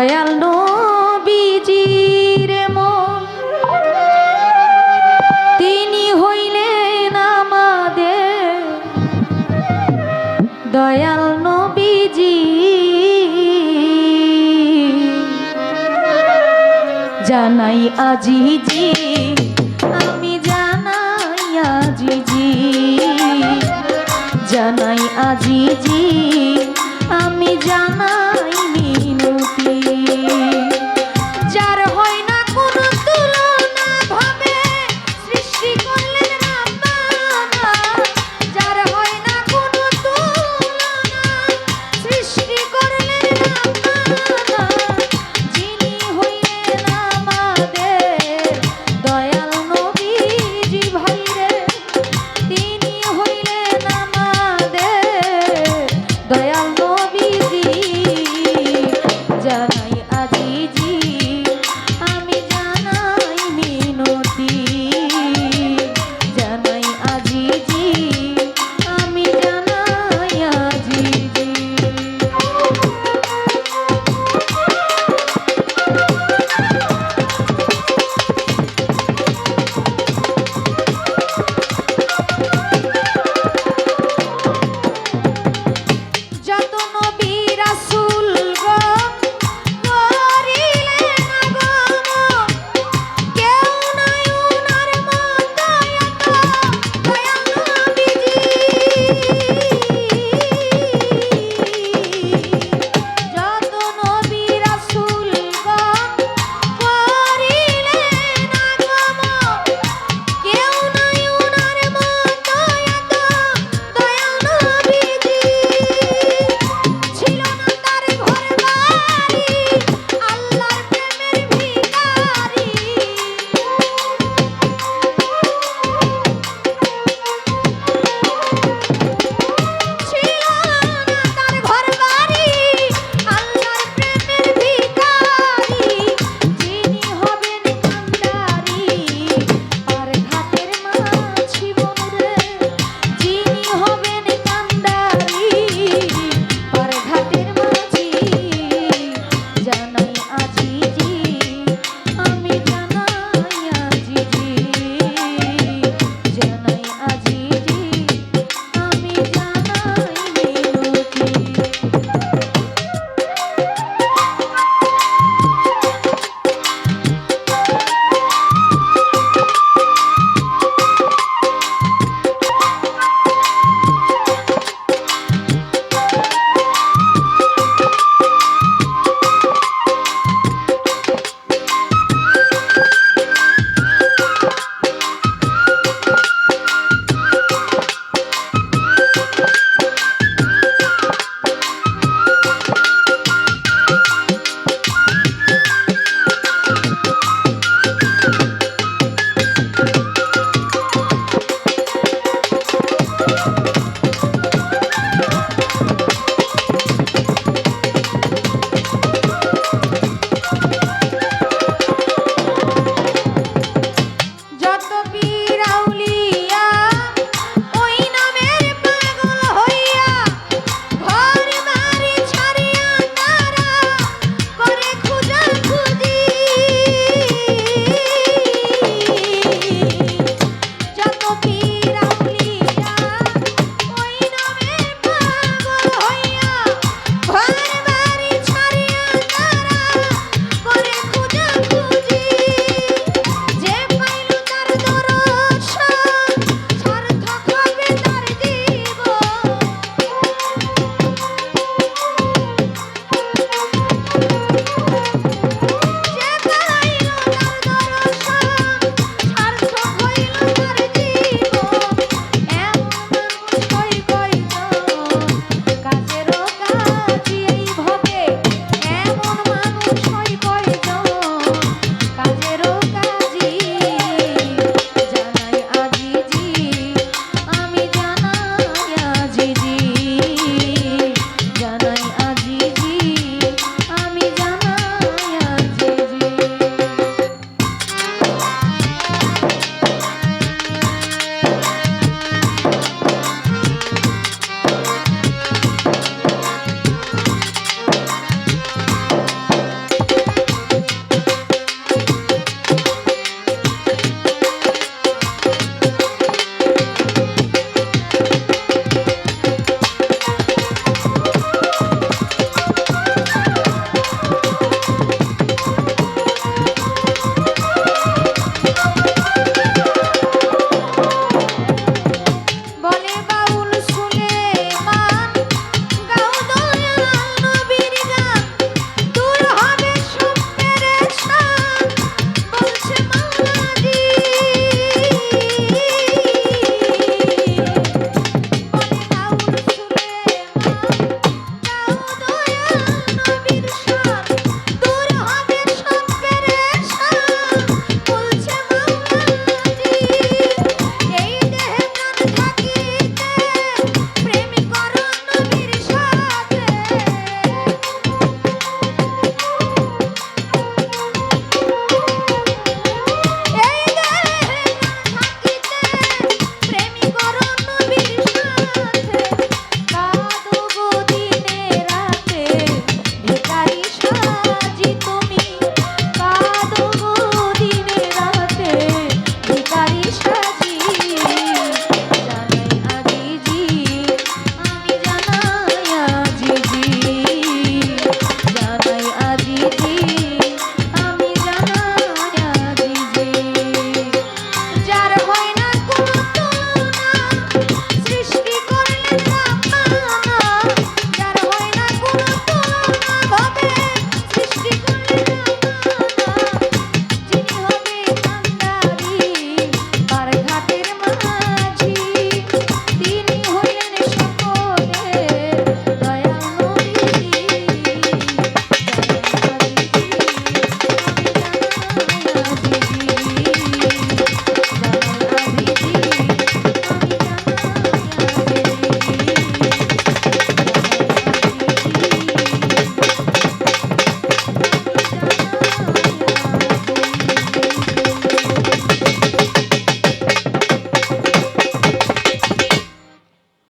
দয়াল নবীজির মন। তিনি হইলেন আমাদের দয়াল নবীজি। জানাই আজি আজিজি, আমি জানাই আজি জি জানাই আজি আজিজি